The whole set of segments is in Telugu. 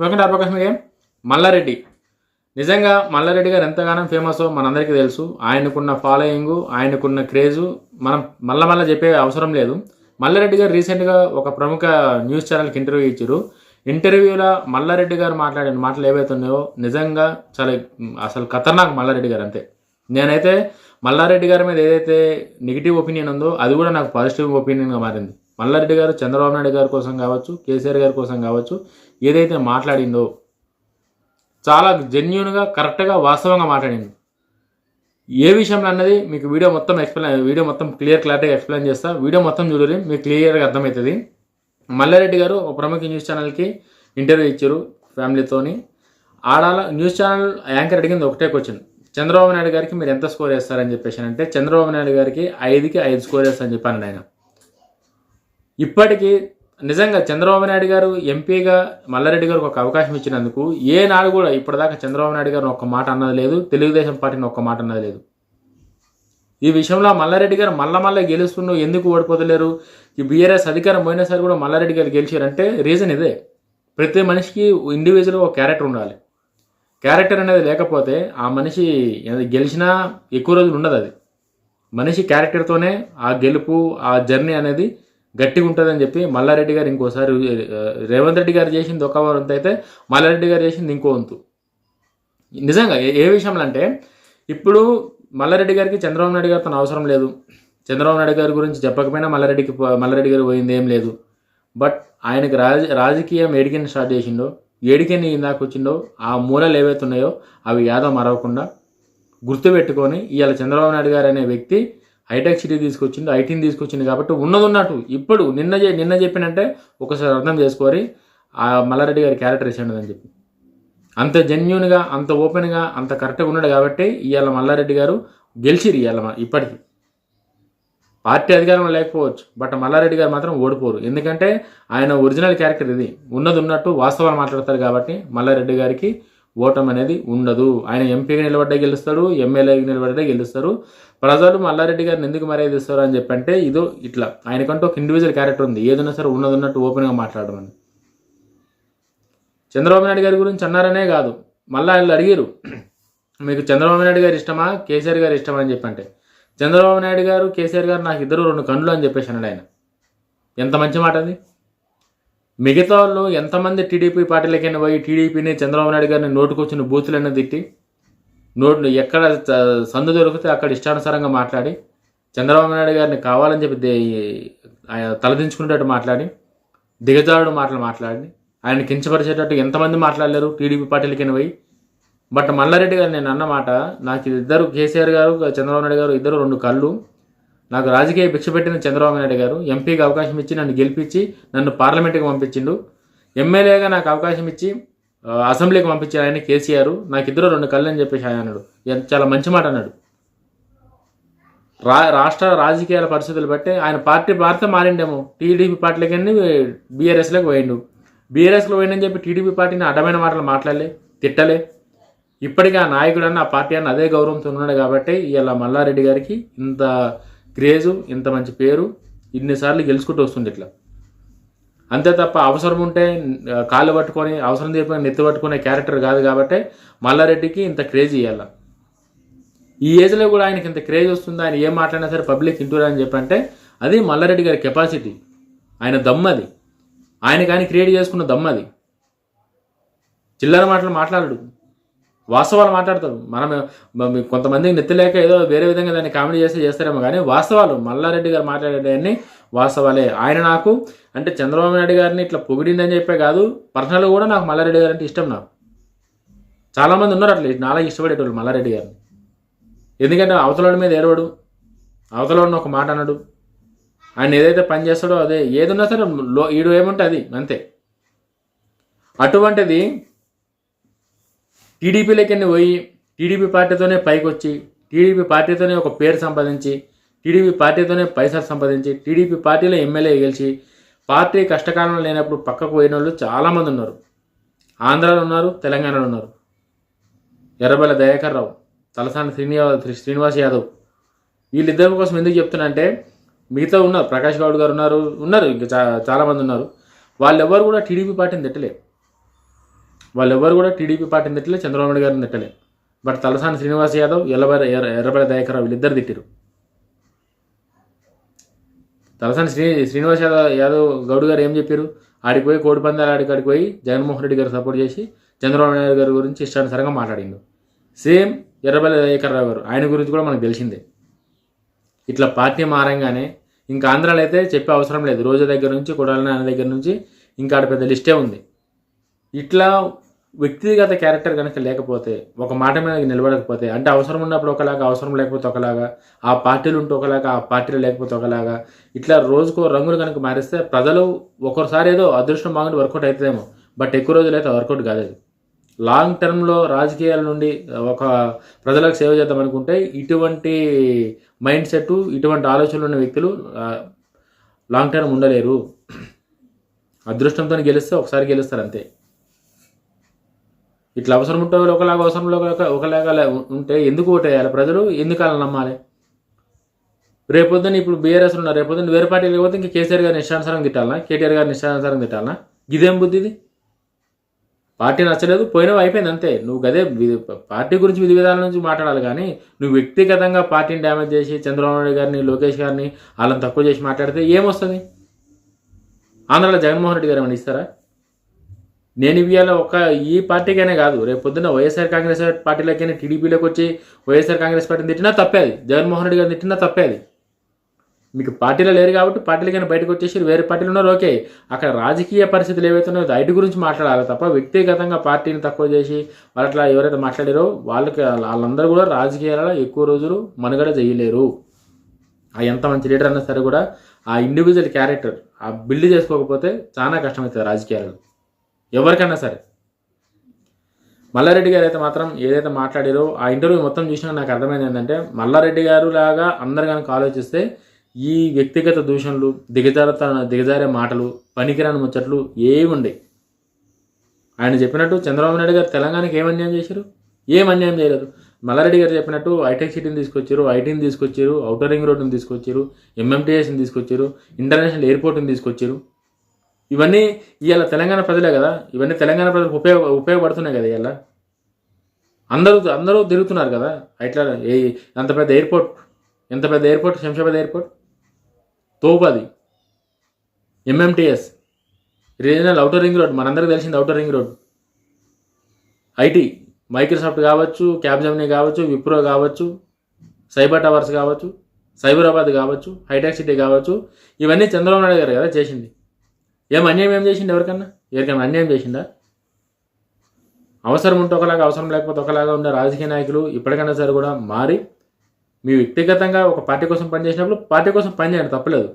వెంకట అప్రకాశ్ మీడియా మల్లారెడ్డి. నిజంగా మల్లారెడ్డి గారు ఎంతగానో ఫేమస్ మనందరికీ తెలుసు. ఆయనకున్న ఫాలోయింగ్ ఆయనకున్న క్రేజు మనం మళ్ళా మళ్ళీ చెప్పే అవసరం లేదు. మల్లారెడ్డి గారు రీసెంట్గా ఒక ప్రముఖ న్యూస్ ఛానల్కి ఇంటర్వ్యూ ఇచ్చారు. ఇంటర్వ్యూలో మల్లారెడ్డి గారు మాట్లాడిన మాటలు ఏవైతే ఉన్నాయో నిజంగా చాలా అసలు ఖతర్నాక్ మల్లారెడ్డి గారు అంతే. నేనైతే మల్లారెడ్డి గారి మీద ఏదైతే నెగిటివ్ ఒపీనియన్ ఉందో అది కూడా నాకు పాజిటివ్ ఒపీనియన్గా మారింది. మల్లారెడ్డి గారు చంద్రబాబు నాయుడు గారి కోసం కావచ్చు కేసీఆర్ గారి కోసం కావచ్చు ఏదైతే మాట్లాడిందో చాలా జెన్యున్గా కరెక్ట్గా వాస్తవంగా మాట్లాడింది. ఏ విషయంలో అన్నది మీకు వీడియో మొత్తం ఎక్స్ప్లెయిన్ వీడియో మొత్తం క్లియర్ క్లారిటీగా ఎక్స్ప్లెయిన్ చేస్తా. వీడియో మొత్తం చూడరు మీకు క్లియర్గా అర్థమవుతుంది. మల్లారెడ్డి గారు ఒక ప్రముఖ న్యూస్ ఛానల్కి ఇంటర్వ్యూ ఇచ్చారు ఫ్యామిలీతోని ఆడాల న్యూస్ ఛానల్ యాంకర్ అడిగింది ఒకటే క్వశ్చన్ చంద్రబాబు నాయుడు గారికి మీరు ఎంత స్కోర్ వేస్తారని చెప్పేసి అంటే చంద్రబాబు నాయుడు గారికి ఐదుకి ఐదు స్కోర్ వేస్తారని చెప్పాను ఆయన. ఇప్పటికీ నిజంగా చంద్రబాబు నాయుడు గారు ఎంపీగా మల్లారెడ్డి గారికి ఒక అవకాశం ఇచ్చినందుకు ఏ నాడు కూడా ఇప్పటిదాకా చంద్రబాబు నాయుడు గారిని ఒక్క మాట అన్నది లేదు తెలుగుదేశం పార్టీని ఒక్క మాట అన్నది లేదు. ఈ విషయంలో మల్లారెడ్డి గారు మళ్ళా మళ్ళీ గెలుస్తున్నావు ఎందుకు ఓడిపోతలేరు? ఈ బీఆర్ఎస్ అధికారం పోయినసారి కూడా మల్లారెడ్డి గారు గెలిచారంటే రీజన్ ఇదే. ప్రతి మనిషికి ఇండివిజువల్గా ఒక క్యారెక్టర్ ఉండాలి. క్యారెక్టర్ అనేది లేకపోతే ఆ మనిషి గెలిచినా ఎక్కువ రోజులు ఉండదు అది. మనిషి క్యారెక్టర్తోనే ఆ గెలుపు ఆ జర్నీ అనేది గట్టిగా ఉంటుందని చెప్పి మల్లారెడ్డి గారు ఇంకోసారి రేవంత్ రెడ్డి గారు చేసింది ఒక వంతు అయితే మల్లారెడ్డి గారు చేసింది ఇంకో వంతు. నిజంగా ఏ- విషయంలో అంటే ఇప్పుడు మల్లారెడ్డి గారికి చంద్రబాబు నాయుడు గారు తన అవసరం లేదు. చంద్రబాబు నాయుడు గారి గురించి చెప్పకపోయినా మల్లారెడ్డికి మల్లారెడ్డి గారు పోయింది ఏం లేదు. బట్ ఆయనకి రాజ రాజకీయం ఏడికని స్టార్ట్ చేసిండో ఏడికని ఇందాక వచ్చిండో ఆ మూలలు ఏవైతే ఉన్నాయో అవి యాదవ్ మరవకుండా గుర్తుపెట్టుకొని ఇవాళ చంద్రబాబు నాయుడు గారు అనే వ్యక్తి హైటెక్ సిటీ తీసుకొచ్చిండు ఐటీని తీసుకొచ్చింది కాబట్టి ఉన్నది ఉన్నట్టు. ఇప్పుడు నిన్న నిన్న చెప్పినంటే ఒకసారి అర్థం చేసుకోరి ఆ మల్లారెడ్డి గారి క్యారెక్టర్ ఇచ్చిండు చెప్పి. అంత జెన్యున్గా అంత ఓపెన్గా అంత కరెక్ట్గా ఉన్నాడు కాబట్టి ఇవాళ మల్లారెడ్డి గారు గెలిచిరు ఇవాళ ఇప్పటికీ ఇప్పటికి. పార్టీ అధికారంలో లేకపోవచ్చు బట్ మల్లారెడ్డి గారు మాత్రం ఓడిపోరు. ఎందుకంటే ఆయన ఒరిజినల్ క్యారెక్టర్ ఇది. ఉన్నది ఉన్నట్టు వాస్తవాలు మాట్లాడతారు కాబట్టి మల్లారెడ్డి గారికి ఓటం అనేది ఉండదు. ఆయన ఎంపీగా నిలబడ్డే గెలుస్తాడు ఎమ్మెల్యేగా నిలబడ్డే గెలుస్తారు. ప్రజలు మల్లారెడ్డి గారిని ఎందుకు మర్యాద ఇస్తారు అని చెప్పంటే ఇదో ఇట్లా. ఆయనకంటూ ఒక ఇండివిజువల్ క్యారెక్టర్ ఉంది. ఏదైనా సరే ఉన్నది ఉన్నట్టు ఓపెన్గా మాట్లాడడం అని చంద్రబాబు నాయుడు గారి గురించి అన్నారనే కాదు. మళ్ళీ వాళ్ళు అడిగారు మీకు చంద్రబాబు నాయుడు గారు ఇష్టమా కేసీఆర్ గారు ఇష్టమా అని చెప్పంటే చంద్రబాబు నాయుడు గారు కేసీఆర్ గారు నాకు ఇద్దరు రెండు కండ్లు అని చెప్పేసి అన్నాడు ఆయన. ఎంత మంచి మాట అది? మిగతా వాళ్ళు ఎంతమంది టీడీపీ పార్టీలకైనా పోయి టీడీపీని చంద్రబాబు నాయుడు గారిని నోటుకొచ్చిన బూతులన్నీ తిట్టి నోటు ఎక్కడ సందు దొరికితే అక్కడ ఇష్టానుసారంగా మాట్లాడి చంద్రబాబు నాయుడు గారిని కావాలని చెప్పి ఆయన తలదించుకునేటట్టు మాట్లాడి దిగజారుడు మాటలు మాట్లాడి ఆయన కించపరిచేటట్టు ఎంతమంది మాట్లాడలేరు టీడీపీ పార్టీలకైనా పోయి. బట్ మల్లారెడ్డి గారు నేను అన్నమాట నాకు ఇద్దరు కేసీఆర్ గారు చంద్రబాబు నాయుడు గారు ఇద్దరు రెండు కళ్ళు. నాకు రాజకీయ భిక్ష పెట్టిన చంద్రబాబు నాయుడు గారు ఎంపీకి అవకాశం ఇచ్చి నన్ను గెలిపించి నన్ను పార్లమెంట్కి పంపించిండు. ఎమ్మెల్యేగా నాకు అవకాశం ఇచ్చి అసెంబ్లీకి పంపించారు ఆయన కేసీఆర్. నాకు ఇద్దరు రెండు కళ్ళు అని చెప్పేసి ఆయన అన్నాడు. చాలా మంచి మాట అన్నాడు. రా రాష్ట్ర రాజకీయాల పరిస్థితులు బట్టి ఆయన పార్టీ పార్టీ మారిండేమో. టీడీపీ పార్టీలకి బీఆర్ఎస్లోకి పోయిండు. బీఆర్ఎస్లో పోయిండని చెప్పి టీడీపీ పార్టీని అడ్డమైన మాటలు మాట్లాడలే తిట్టలే. ఇప్పటికీ ఆ నాయకుడు అన్న ఆ పార్టీ అన్న అదే గౌరవంతో ఉన్నాడు కాబట్టి ఇలా మల్లారెడ్డి గారికి ఇంత క్రేజు ఇంత మంచి పేరు ఇన్నిసార్లు గెలుచుకుంటూ వస్తుంది ఇట్లా. అంతే తప్ప అవసరం ఉంటే కాళ్ళు పట్టుకొని అవసరం తీరిపోయి నెత్తి పట్టుకునే క్యారెక్టర్ కాదు కాబట్టి మల్లారెడ్డికి ఇంత క్రేజ్ ఇవ్వాల ఈ ఏజ్లో కూడా ఆయనకి ఇంత క్రేజ్ వస్తుంది? ఆయన ఏం మాట్లాడినా సరే పబ్లిక్ ఇంటూరా అని చెప్పంటే అది మల్లారెడ్డి గారి కెపాసిటీ. ఆయన దమ్మది ఆయన కానీ క్రియేట్ చేసుకున్న దమ్మది చిల్లర మాటలు మాట్లాడడు. వాస్తవాలు మాట్లాడతారు. మనం కొంతమందికి నెత్తి లేక ఏదో వేరే విధంగా దాన్ని కామెడీ చేస్తే చేస్తారేమో కానీ వాస్తవాలు మల్లారెడ్డి గారు మాట్లాడేటన్నీ వాస్తవాలే. ఆయన నాకు అంటే చంద్రబాబు నాయుడు గారిని ఇట్లా పొగిడిందని చెప్పే కాదు పర్సనల్గా కూడా నాకు మల్లారెడ్డి గారు అంటే ఇష్టం నాకు. చాలామంది ఉన్నారు అట్లా నాలా ఇష్టపడేటోళ్ళు మల్లారెడ్డి గారిని. ఎందుకంటే అవతలడి మీద ఏడవడు అవతలడిని ఒక మాట అనడు. ఆయన ఏదైతే పని చేస్తాడో అదే ఏదున్నా సరే లో ఈడు ఏముంటే అది అంతే. అటువంటిది టీడీపీలకి పోయి టీడీపీ పార్టీతోనే పైకి వచ్చి టీడీపీ పార్టీతోనే ఒక పేరు సంపాదించి టీడీపీ పార్టీతోనే పైసలు సంపాదించి టీడీపీ పార్టీలో ఎమ్మెల్యే గెలిచి పార్టీ కష్టకాలంలో లేనప్పుడు పక్కకు పోయిన వాళ్ళు చాలామంది ఉన్నారు. ఆంధ్రాలో ఉన్నారు తెలంగాణలో ఉన్నారు. ఎర్రబెల్ల దయాకర్ రావు తలసాని శ్రీనివాస శ్రీనివాస్ యాదవ్. వీళ్ళిద్దరి కోసం ఎందుకు చెప్తున్నానంటే మిగతా ఉన్నారు ప్రకాష్ గౌడ్ గారు ఉన్నారు ఉన్నారు ఇంకా చాలామంది ఉన్నారు. వాళ్ళెవ్వరు కూడా టీడీపీ పార్టీని తిట్టలేరు వాళ్ళు కూడా టీడీపీ పార్టీని తిట్టలే చంద్రబాబు నాయుడు గారిని తిట్టలే. బట్ తలసాని శ్రీనివాస్ యాదవ్ ఎల్లబెర ఎర్ర ఎర్రబెల్లి దయాకర్ వీళ్ళిద్దరు తిట్టిరు తలసాని శ్రీ శ్రీనివాస్ యాదవ్ యాదవ్ గౌడ్ గారు ఏం చెప్పారు ఆడికి పోయి కోడి పందాలు ఆడికి పోయి జగన్మోహన్ రెడ్డి గారు సపోర్ట్ చేసి చంద్రబాబు నాయుడు గారి గురించి ఇష్టానుసారంగా మాట్లాడిండు. సేమ్ ఎర్రబెల్లి దయాకర్ రావు గారు ఆయన గురించి కూడా మనకు తెలిసిందే. ఇట్లా పార్టీ మారంగానే ఇంకా ఆంధ్రాలో అయితే చెప్పే అవసరం లేదు. రోజు దగ్గర నుంచి కొడాలి నాన్న దగ్గర నుంచి ఇంకా ఆడ పెద్ద లిస్టే ఉంది. ఇట్లా వ్యక్తిగత క్యారెక్టర్ కనుక లేకపోతే ఒక మాట మీద నిలబడకపోతే అంటే అవసరం ఉన్నప్పుడు ఒకలాగా అవసరం లేకపోతే ఒకలాగా ఆ పార్టీలు ఉంటే ఒకలాగా ఆ పార్టీలు లేకపోతే ఒకలాగా ఇట్లా రోజుకో రంగులు కనుక మారిస్తే ప్రజలు ఒక్కొక్కసారి ఏదో అదృష్టం బాగుండి వర్కౌట్ అవుతుందేమో బట్ ఎక్కువ రోజులు అయితే వర్కౌట్ కాదు అది. లాంగ్ టర్మ్లో రాజకీయాల నుండి ఒక ప్రజలకు సేవ చేద్దాం అనుకుంటే ఇటువంటి మైండ్ సెట్ ఇటువంటి ఆలోచనలు ఉన్న వ్యక్తులు లాంగ్ టర్మ్ ఉండలేరు. అదృష్టంతో గెలిస్తే ఒకసారి గెలుస్తారు అంతే. ఇట్లా అవసరం ఉంటే ఒకలాగా అవసరం ఒకలాగా ఉంటే ఎందుకు ఓటేయాలి ప్రజలు? ఎందుకు అలా నమ్మాలి? రేపొద్దున ఇప్పుడు బీఆర్ఎస్ ఉన్నారు. రేపొద్దున వేరే పార్టీ లేకపోతే ఇంకా కేసీఆర్ గారిని ఇష్టానుసారం తిట్టాలనా? కేటీఆర్ గారిని ఇష్టానుసారం తిట్టాలనా? ఇదేం బుద్ధి ఇది? పార్టీ నచ్చలేదు. పోయినవి అయిపోయింది అంతే. నువ్వు గదే పార్టీ గురించి విధి విధాల నుంచి మాట్లాడాలి కానీ నువ్వు వ్యక్తిగతంగా పార్టీని డ్యామేజ్ చేసి చంద్రబాబు నాయుడు గారిని లోకేష్ గారిని వాళ్ళని తక్కువ చేసి మాట్లాడితే ఏమొస్తుంది? ఆంధ్రాలో జగన్మోహన్ రెడ్డి గారు ఏమైనా ఇస్తారా? నేను ఇవాళ ఒక ఈ పార్టీకైనా కాదు. రేపు పొద్దున్న వైఎస్ఆర్ కాంగ్రెస్ పార్టీలకైనా టీడీపీలోకి వచ్చి వైఎస్ఆర్ కాంగ్రెస్ పార్టీని తిట్టినా తప్పేది జగన్మోహన్ రెడ్డి గారిని తిట్టినా తప్పేది మీకు పార్టీలో లేరు కాబట్టి పార్టీలకైనా బయటకు వచ్చేసి వేరే పార్టీలు ఉన్నారు ఓకే. అక్కడ రాజకీయ పరిస్థితులు ఏవైతే ఐటీ గురించి మాట్లాడాలి తప్ప వ్యక్తిగతంగా పార్టీని తక్కువ చేసి వాళ్ళు అట్లా ఎవరైతే మాట్లాడారో వాళ్ళకి వాళ్ళందరూ కూడా రాజకీయాలలో ఎక్కువ రోజులు మనుగడ చేయలేరు. ఆ ఎంత మంచి లీడర్ అన్నా సరే కూడా ఆ ఇండివిజువల్ క్యారెక్టర్ ఆ బిల్డ్ చేసుకోకపోతే చాలా కష్టమవుతుంది రాజకీయాలలో. ఎవరికన్నా సరే. మల్లారెడ్డి గారు అయితే మాత్రం ఏదైతే మాట్లాడారో ఆ ఇంటర్వ్యూ మొత్తం చూసినా నాకు అర్థమైంది ఏంటంటే మల్లారెడ్డి గారు లాగా అందరు కనుక ఆలోచిస్తే ఈ వ్యక్తిగత దూషణలు దిగజారత దిగజారే మాటలు పనికిరాని ముచ్చట్లు ఏమి ఉండేవి ఆయన చెప్పినట్టు చంద్రబాబు నాయుడు గారు తెలంగాణకి ఏం అన్యాయం చేశారు? ఏం అన్యాయం చేయలేదు. మల్లారెడ్డి గారు చెప్పినట్టు హైటెక్ సిటీని తీసుకొచ్చారు ఐటీని తీసుకొచ్చారు ఔటర్ రింగ్ రోడ్ని తీసుకొచ్చారు ఎంఎంటీఎస్ని తీసుకొచ్చారు ఇంటర్నేషనల్ ఎయిర్పోర్ట్ని తీసుకొచ్చారు. ఇవన్నీ ఇవాళ తెలంగాణ ప్రజలే కదా. ఇవన్నీ తెలంగాణ ప్రజలకు ఉపయోగ ఉపయోగపడుతున్నాయి కదా ఇవాళ అందరూ అందరూ తిరుగుతున్నారు కదా. అట్లా ఏ అంత పెద్ద ఎయిర్పోర్ట్ ఎంత పెద్ద airport? Shamshabad airport? తోపది MMTS regional outer ring road మనందరికీ తెలిసింది outer ring road IT Microsoft కావచ్చు క్యాబ్జమ్నీ కావచ్చు విప్రో కావచ్చు సైబర్ టవర్స్ కావచ్చు సైబరాబాద్ కావచ్చు హైటెక్ సిటీ కావచ్చు. ఇవన్నీ చంద్రబాబు నాయుడు గారు కదా చేసింది. ఏం అన్యాయం ఏం చేసిండు ఎవరికన్నా? ఎవరికైనా అన్యాయం చేసిందా అవసరం ఉంటే ఒకలాగా అవసరం లేకపోతే ఒకలాగా ఉండే రాజకీయ నాయకులు ఇప్పటికైనా సరే కూడా మారి మీ వ్యక్తిగతంగా ఒక పార్టీ కోసం పనిచేసినప్పుడు పార్టీ కోసం పనిచేయండి తప్పలేదు.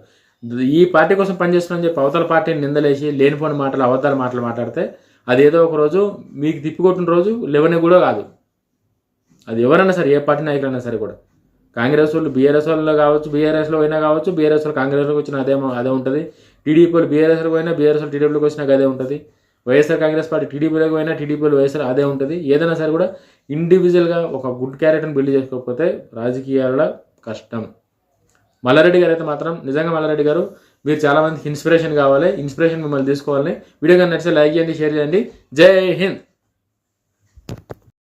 ఈ పార్టీ కోసం పనిచేస్తున్నామని చెప్పి అవతల పార్టీని నిందలేసి లేనిపోని మాటలు అవతల మాటలు మాట్లాడితే అది ఏదో ఒక రోజు మీకు తిప్పికొట్టిన రోజు లెవెన్ కూడా కాదు. అది ఎవరైనా సరే ఏ పార్టీ నాయకులైనా సరే కూడా. కాంగ్రెస్ వాళ్ళు బీఆర్ఎస్ వాళ్ళు కావచ్చు బీఆర్ఎస్లో అయినా కావచ్చు బీఆర్ఎస్ వాళ్ళు కాంగ్రెస్లోకి వచ్చిన అదే అదే ఉంటుంది. టీడీపీలు వాళ్ళు పోయినా బీఆర్ఎస్ వాళ్ళు టీడీపీలోకి అదే ఉంటుంది. వైఎస్ఆర్ కాంగ్రెస్ పార్టీ టీడీపీలోకి పోయినా టీడీపీలు వైఎస్ఆర్ అదే ఉంటుంది. ఏదైనా సరే కూడా ఇండివిజువల్గా ఒక గుడ్ క్యారెక్టర్ని బిల్డ్ చేసుకోకపోతే రాజకీయాలలో కష్టం. మల్లారెడ్డి గారు అయితే మాత్రం నిజంగా మల్లారెడ్డి గారు మీరు చాలామందికి ఇన్స్పిరేషన్ కావాలి. ఇన్స్పిరేషన్ మిమ్మల్ని తీసుకోవాలని. వీడియో కానీ నచ్చితే లైక్ చేయండి షేర్ చేయండి. జై హింద్!